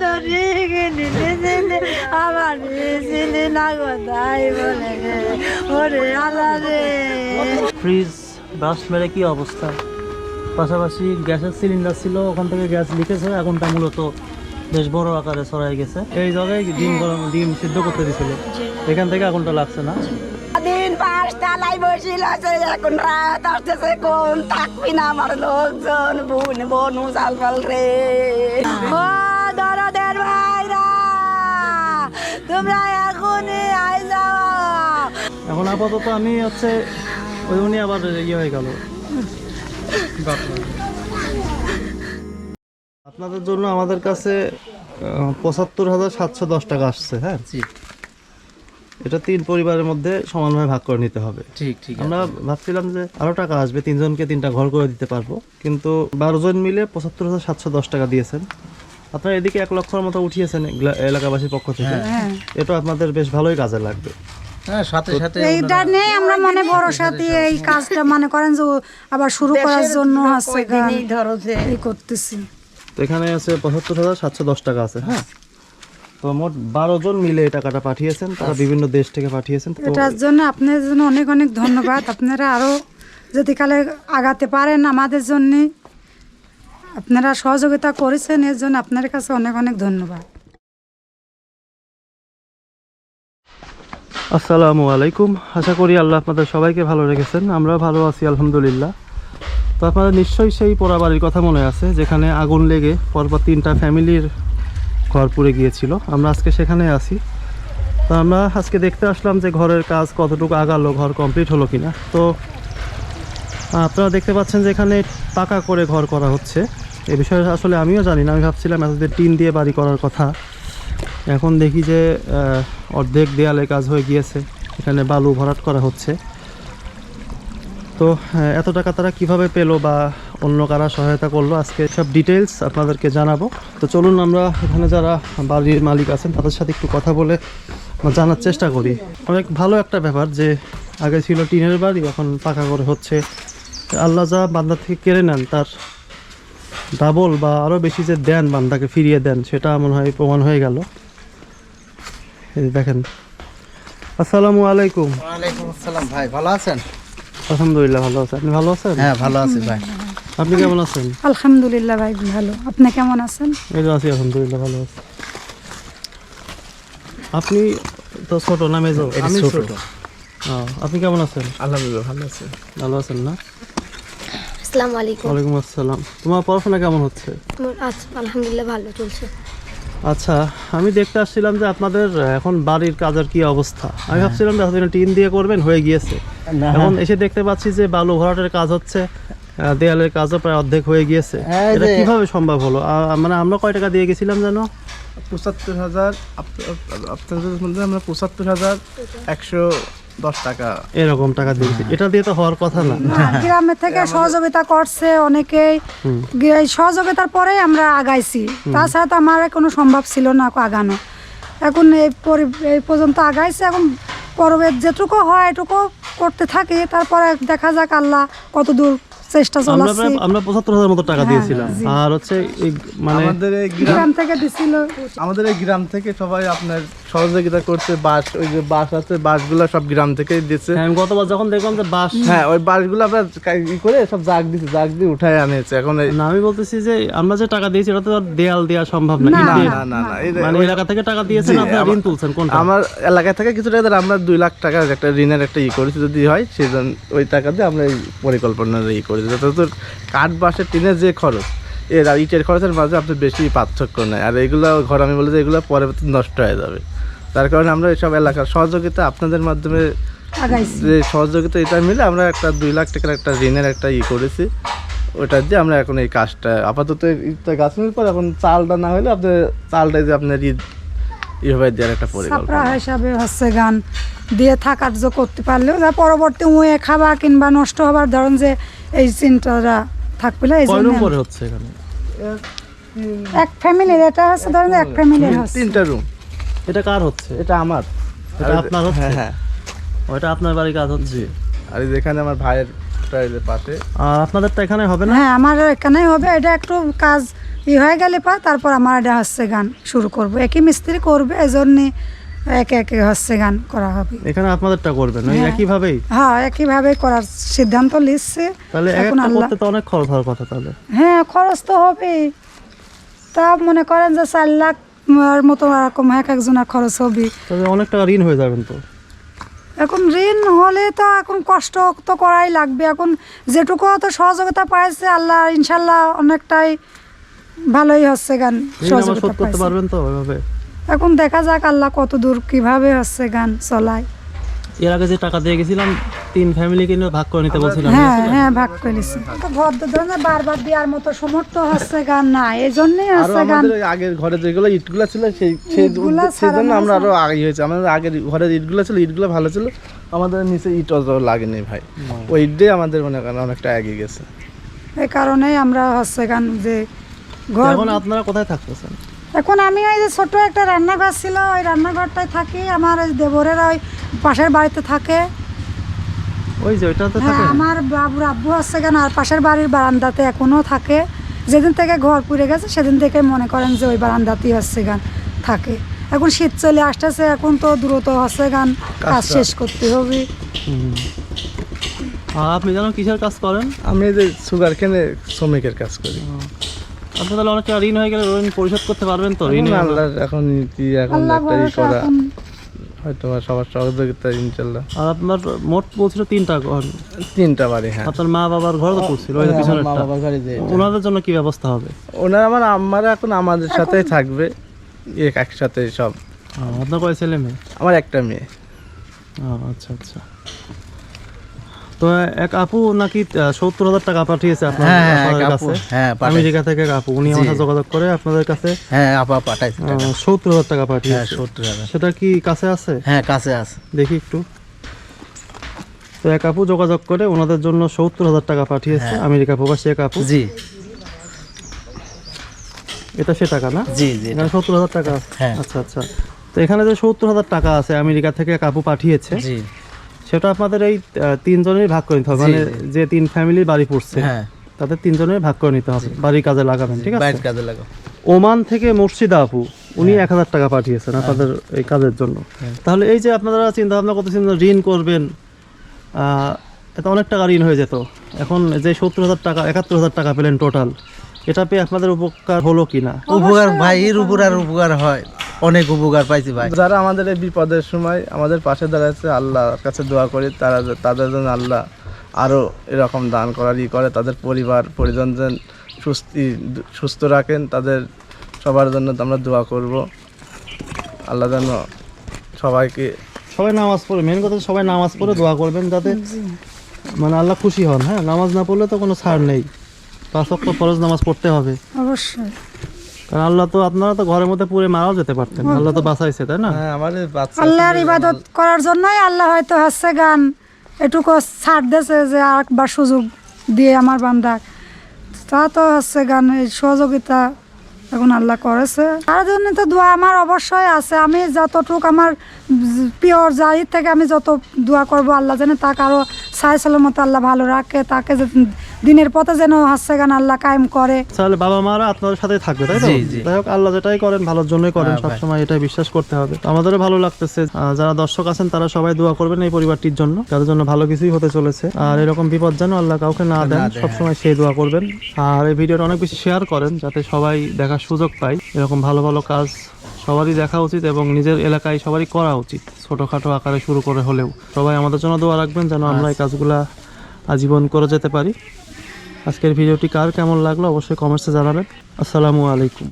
ধরে গেলি আমার ছেলে না কোথায় বলে ওরে আলা রে। ফ্রিজ বাস্ট মেরে কি অবস্থা? পাশাপাশি গ্যাসের সিলিন্ডার ছিল ওখান থেকে গ্যাস হয়ে আগুনটা মূলত বেশ বড় আকারে ছড়াই গেছে। এই জায়গায় ডিম গরম ডিম সিদ্ধ করতে দিছিল। এখান থেকে আগুনটা লাগছে না। দিন পাঁচ তালাই বসিল আছে এখন রাত আসতেছে কোন থাকবি না আমার লোকজন বোন বনু সালফাল রে। তোমরা এখনই আই যাও। এখন আপাতত আমি হচ্ছে ওই উনি আবার ইয়ে হয়ে গেল। আপনাদের জন্য আমাদের কাছে পঁচাত্তর হাজার সাতশো দশ টাকা আসছে হ্যাঁ? এটা তিন পরিবারের মধ্যে সমানভাবে ভাগ করে নিতে হবে। ঠিক ঠিক আমরা ভাবছিলাম যে আরও টাকা আসবে তিনজনকে তিনটা ঘর করে দিতে পারব। কিন্তু বারো জন মিলে পঁচাত্তর হাজার সাতশো দশ টাকা দিয়েছেন। আপনারা এদিকে এক লক্ষর মতো উঠিয়েছেন এলাকাবাসীর পক্ষ থেকে। এটা আপনাদের বেশ ভালোই কাজে লাগবে। হ্যাঁ সাথে সাথে এইটা নেই আমরা মানে বড় সাথে এই কাজটা মনে করেন যে আবার শুরু করার জন্য হচ্ছে গান ধরো যে এই করতেছি। তো এখানে আছে পঁচাত্তর হাজার সাতশো দশ টাকা আছে হ্যাঁ? তো মোট বারো জন মিলে এই টাকাটা পাঠিয়েছেন তারা বিভিন্ন দেশ থেকে পাঠিয়েছেন। এটার জন্য আপনাদের জন্য অনেক অনেক ধন্যবাদ। আপনারা আরও যদি কালে আগাতে পারেন আমাদের জন্য আপনারা সহযোগিতা করেছেন, এর জন্য আপনার কাছে অনেক অনেক ধন্যবাদ। আসসালামু আলাইকুম। আশা করি আল্লাহ আপনাদের সবাইকে ভালো রেখেছেন। আমরা ভালো আছি, আলহামদুলিল্লাহ। তো আপনাদের নিশ্চয়ই সেই পোড়া বাড়ির কথা মনে আছে, যেখানে আগুন লেগে পরপর তিনটা ফ্যামিলির ঘর পুড়ে গিয়েছিল। আমরা আজকে সেখানে আছি। তো আমরা আজকে দেখতে আসলাম যে ঘরের কাজ কতটুকু আগালো, ঘর কমপ্লিট হলো কিনা। তো আপনারা দেখতে পাচ্ছেন যে এখানে পাকা করে ঘর করা হচ্ছে। এ বিষয়ে আসলে আমিও জানি না। আমি ভাবছিলাম এতদিন টিন দিয়ে বাড়ি করার কথা। এখন দেখি যে অর্ধেক দেয়ালে কাজ হয়ে গিয়েছে। এখানে বালু ভরাট করা হচ্ছে। তো এত টাকা তারা কীভাবে পেল বা অন্য কারা সহায়তা করল, আজকে সব ডিটেলস আপনাদেরকে জানাব। তো চলুন আমরা এখানে যারা বাড়ির মালিক আছেন, তাদের সাথে একটু কথা বলে জানার চেষ্টা করি। অনেক ভালো একটা ব্যাপার যে, আগে ছিল টিনের বাড়ি, এখন পাকা করে হচ্ছে। আল্লাহ যা বান্দা থেকে কেড়ে নেন, তার ডাবল বা আরও বেশি যে দেন বান্দাকে ফিরিয়ে দেন সেটা মনে হয় প্রমাণ হয়ে গেল। দেখেন। আসসালামু আলাইকুম। ওয়ালাইকুম আসসালাম ভাই ভালো আছেন? আলহামদুলিল্লাহ ভালো আছেন আপনি ভালো আছেন? হ্যাঁ ভালো আছি ভাই। আপনি কেমন আছেন? আলহামদুলিল্লাহ ভাই ভালো। আপনি কেমন আছেন? এই তো আছি আলহামদুলিল্লাহ ভালো আছি। আপনি তো ছোট না মেজো? আমি ছোট। আপনি কেমন আছেন? আলহামদুলিল্লাহ ভালো আছি। ভালো আছেন না? আসসালামু আলাইকুম। ওয়ালাইকুম আসসালাম। তোমার পড়াশোনা কেমন হচ্ছে? আলহামদুলিল্লাহ ভালো চলছে। আচ্ছা আমি দেখতে আসছিলাম যে আপনাদের এখন বাড়ির কাজের কি অবস্থা? আমি ভাবছিলাম যে এতদিন টিন দিয়ে করবেন হয়ে গিয়েছে। এখন এসে দেখতে পাচ্ছি যে বালু ভরাটের কাজ হচ্ছে দেয়ালের কাজও প্রায় অর্ধেক হয়ে গিয়েছে। হ্যাঁ, এটা কীভাবে সম্ভব হলো? মানে আমরা কয় টাকা দিয়ে গেছিলাম জানো? পঁচাত্তর হাজার আপ- আপ- আপনাদের মধ্যে আমরা পঁচাত্তর হাজার একশো দশ টাকা। এরকম টাকা দিয়েছি এটা দিয়ে তো হওয়ার কথা না। গ্রামে থেকে সহযোগিতা করছে অনেকেই। সহযোগিতার পরেই আমরা আগাইছি। তাছাড়া তো আমার কোনো সম্ভব ছিল না আগানো। এখন এই এই পর্যন্ত আগাইছে। এখন পরবে যেটুকু হয় এটুকু করতে থাকি। তারপরে দেখা যাক আল্লাহ কত দূর চেষ্টা চলাচ্ছি। আমরা পঁচাত্তর হাজার মতো টাকা দিয়েছিলাম। আর হচ্ছে মানে আমাদের এই গ্রাম গ্রাম থেকে দিছিল। আমাদের এই গ্রাম থেকে সবাই আপনার সহযোগিতা করছে বাস ওই যে বাস আছে বাসগুলো সব গ্রাম থেকেই দিচ্ছে। হ্যাঁ, গতবার যখন দেখলাম যে বাস হ্যাঁ ওই বাসগুলো আমরা ই করে সব জাগ দিচ্ছে জাগ দিয়ে উঠায় আনেছে এখন না আমি বলতেছি যে আমরা যে টাকা দিয়েছি এটা তো আর দেয়াল দেওয়া সম্ভব না না, না না না মানে এলাকা থেকে টাকা দিয়েছেন জি, আপনারা ঋণ তুলছেন কোনটা? আমার এলাকা থেকে কিছু টাকা আমরা দুই লাখ টাকার একটা ঋণের একটা ই করেছি যদি হয় সেজন্য ওই টাকা দিয়ে আমরা এই পরিকল্পনার ই করেছি। তোর কাঠ বাঁশের টিনের যে খরচ এর আর ইটের খরচের মাঝে আপনার বেশি পার্থক্য নেই আর এগুলো ঘর আমি বলি যে এগুলো পরবর্তী নষ্ট হয়ে যাবে। তার কারণে আমরা এইসব এলাকার সহযোগিতা আপনাদের মাধ্যমে যে সহযোগিতা এটা মিলে আমরা একটা দুই লাখ টাকার একটা ঋণের একটা ই করেছি। ওটা দিয়ে আমরা এখন এই কাজটা আপাতত ইটটা গাছের পর এখন চালটা না হলে আপনার চালটা যে আপনার ঈদ এইভাবে দেওয়ার একটা পরিকল্পনা। হিসাবে হচ্ছে গান দিয়ে থাকার যে করতে পারলেও যা পরবর্তী উয়ে খাবার কিংবা নষ্ট হবার ধরেন যে এই চিন্তাটা থাকবে না, এই জন্য রুম করে হচ্ছে এখানে? এক ফ্যামিলির এটা হচ্ছে ধরেন এক ফ্যামিলির হচ্ছে। তিনটা রুম এটা কার হচ্ছে? এটা আমার। এটা আপনার হচ্ছে? হ্যাঁ হ্যাঁ। ওটা আপনার বাড়ির কাজ হচ্ছে? আর এই যেখানে আমার ভাইয়ের টাইলের পাশে আর আপনাদেরটা এখানে হবে না? হ্যাঁ আমার এখানেই হবে। এটা একটু কাজ ই হয়ে গেলে পা তারপর আমার এটা হচ্ছে গান শুরু করব। একই মিস্ত্রি করবে এই জন্যে একে একে হচ্ছে গান করা হবে। এখানে আপনাদেরটা করবেন? ওই হ্যাঁ। একইভাবেই? হ্যাঁ একইভাবে করার সিদ্ধান্ত নিচ্ছে। তাহলে এখন আল্লাহ করতে তো অনেক খরচ হওয়ার কথা তাহলে। হ্যাঁ খরচ তো হবেই। তা মনে করেন যে চার লাখ আর মতো এরকম এক একজনের খরচ হবে। তবে অনেক টাকা ঋণ হয়ে যাবেন তো? এখন ঋণ হলে তো এখন কষ্ট তো করাই লাগবে। এখন যেটুকু তো সহযোগিতা পাইছে আল্লাহ ইনশাল্লাহ অনেকটাই ভালোই হচ্ছে গান সহযোগিতা করতে পারবেন তো ওইভাবে এখন দেখা যাক আল্লাহ কত দূর কীভাবে হচ্ছে গান চলায়। এর আগে যে টাকা দিয়ে গেছিলাম তিন ফ্যামিলিকে নিয়ে ভাগ করে নিতে বলছিলাম। হ্যাঁ হ্যাঁ ভাগ করেছি তো ঘর ধরনের বারবার দেওয়ার মতো সমর্থ হচ্ছে গান না এই জন্যই হচ্ছে গান। আমাদের আগের ঘরে যেগুলো ইটগুলো ছিল সেই সেই সেই জন্য আমরা আরও আগে হয়েছে। আমাদের আগের ঘরের ইটগুলো ছিল ইটগুলো ভালো ছিল। আমাদের নিচে ইট অত লাগেনি ভাই। ওই ইট দিয়ে আমাদের মনে করেন অনেকটা এগিয়ে গেছে। এই কারণেই আমরা হচ্ছে গান যে ঘর এখন আপনারা কোথায় থাকতেছেন? এখন আমি ওই যে ছোট একটা রান্নাঘর ছিল ওই রান্নাঘরটায় থাকি। আমার ওই দেবরেরা ওই পাশের বাড়িতে থাকে। ওই যে ওইটাতে হ্যাঁ আমার বাবুর আব্বু আছে কেন? আর পাশের বাড়ির বারান্দাতে এখনও থাকে। যেদিন থেকে ঘর পুড়ে গেছে সেদিন থেকে মনে করেন যে ওই বারান্দাতেই হচ্ছে গান থাকে। এখন শীত চলে আসতেছে এখন তো দ্রুত হচ্ছে গান কাজ শেষ করতে হবে। আর আপনি জানো কিসের কাজ করেন? আমি যে সুগার কেনে শ্রমিকের কাজ করি। আপনি তাহলে অনেকটা ঋণ হয়ে গেলে ঋণ পরিশোধ করতে পারবেন তো? ঋণ এখন এখন কি এখন একটা ই করা। এখন হয়তো সবার সহযোগিতা ইনশাল্লাহ। আর আপনার মোট পৌঁছিল তিনটা ঘর। তিনটা বাড়ি হ্যাঁ। আপনার মা বাবার ঘর তো পৌঁছিল ওই যে ওনাদের জন্য কি ব্যবস্থা হবে? ওনারা আমার আম্মারা এখন আমাদের সাথেই থাকবে এক একসাথে সব। আপনার কয় ছেলে মেয়ে? আমার একটা মেয়ে। আচ্ছা আচ্ছা। তো এক আপু নাকি সত্তর হাজার টাকা পাঠিয়েছে আপনার হ্যাঁ, হ্যাঁ, কাছে? হ্যাঁ। আমেরিকা থেকে আপু উনি আমার। সাথে যোগাযোগ করে আপনাদের কাছে। হ্যাঁ আপা পাঠাইছে সত্তর হাজার টাকা পাঠিয়েছে। সত্তর হাজার। সেটা কি কাছে আছে? হ্যাঁ কাছে আছে। দেখি একটু। তো এক আপু যোগাযোগ করে ওনাদের জন্য সত্তর হাজার টাকা পাঠিয়েছে। আমেরিকা প্রবাসী এক আপু। জি। এটা সে টাকা না? জি জি এখানে সত্তর হাজার টাকা। আচ্ছা আচ্ছা। তো এখানে যে সত্তর হাজার টাকা আছে আমেরিকা থেকে এক আপু পাঠিয়েছে জি। সেটা আপনাদের এই তিনজনের ভাগ করে নিতে হবে। মানে যে তিন ফ্যামিলির বাড়ি পড়ছে হ্যাঁ। তাদের তিনজনের ভাগ করে নিতে হবে। বাড়ির কাজে লাগাবেন ঠিক আছে? কাজে লাগো ওমান থেকে মুর্শিদা আপু উনি হ্যাঁ। এক হাজার টাকা পাঠিয়েছেন আপনাদের এই কাজের জন্য। তাহলে এই যে আপনারা চিন্তা ভাবনা করতেছেন ঋণ করবেন আহ, এটা অনেক টাকা ঋণ হয়ে যেত। এখন যে সত্তর হাজার টাকা একাত্তর হাজার টাকা পেলেন টোটাল এটা পেয়ে আপনাদের উপকার হলো কি না উপকার ভাইয়ের উপর আর উপকার হয় অনেক উপকার পাইছি ভাই। যারা আমাদের এই বিপদের সময় আমাদের পাশে দাঁড়াচ্ছে আল্লাহর কাছে দোয়া করি তারা তাদের জন্য আল্লাহ আরও এরকম দান করার ই করে তাদের পরিবার পরিজন যেন সুস্থি সুস্থ রাখেন তাদের সবার জন্য আমরা দোয়া করব। আল্লাহ যেন সবাইকে সবাই নামাজ পড়ে মেন কথা সবাই নামাজ পড়ে দোয়া করবেন যাতে মানে আল্লাহ খুশি হন হ্যাঁ? নামাজ না পড়লে তো কোনো ছাড় নেই। পাঁচ ওয়াক্ত ফরজ নামাজ পড়তে হবে। অবশ্যই। কারণ আল্লাহ তো আপনারা তো ঘরের মধ্যে পুরে মারাও যেতে পারতেন। আল্লাহ তো বাঁচাইছে তাই না? হ্যাঁ আমাদের আল্লাহর ইবাদত করার জন্যই আল্লাহ হয়তো হচ্ছে গান এটুকু ছাড় দিয়েছে যে আরেকবার সুযোগ দিয়ে আমার বান্দার তা তো হচ্ছে গান এই সহযোগিতা এখন আল্লাহ করেছে। তার জন্য তো দোয়া আমার অবশ্যই আছে। আমি যতটুক আমার পিওর জাহির থেকে আমি যত দোয়া করব আল্লাহ যেন তাকে আরও সাই সালামত আল্লাহ ভালো রাখে তাকে যে দিনের পথে যেন হচ্ছে গান আল্লাহ কায়েম করে। তাহলে বাবা মারা আপনাদের সাথে থাকবে তাই তো। যাই হোক আল্লাহ যেটাই করেন ভালোর জন্যই করেন হ্যাঁ, সবসময় এটাই বিশ্বাস করতে হবে। আমাদেরও ভালো লাগতেছে। যারা দর্শক আছেন তারা সবাই দোয়া করবেন এই পরিবারটির জন্য। তাদের জন্য ভালো কিছুই হতে চলেছে। আর এরকম বিপদ যেন আল্লাহ কাউকে না দেন সবসময় সেই দোয়া করবেন। আর এই ভিডিওটা অনেক বেশি শেয়ার করেন যাতে সবাই দেখার সুযোগ পায়। এরকম ভালো ভালো কাজ সবারই দেখা উচিত এবং নিজের এলাকায় সবারই করা উচিত ছোটোখাটো আকারে শুরু করে হলেও। সবাই আমাদের জন্য দোয়া রাখবেন যেন আমরা এই কাজগুলা আজীবন করে যেতে পারি। আজকের ভিডিওটি কার কেমন লাগল অবশ্যই কমেন্টসে জানাবেন। আসসালামু আলাইকুম।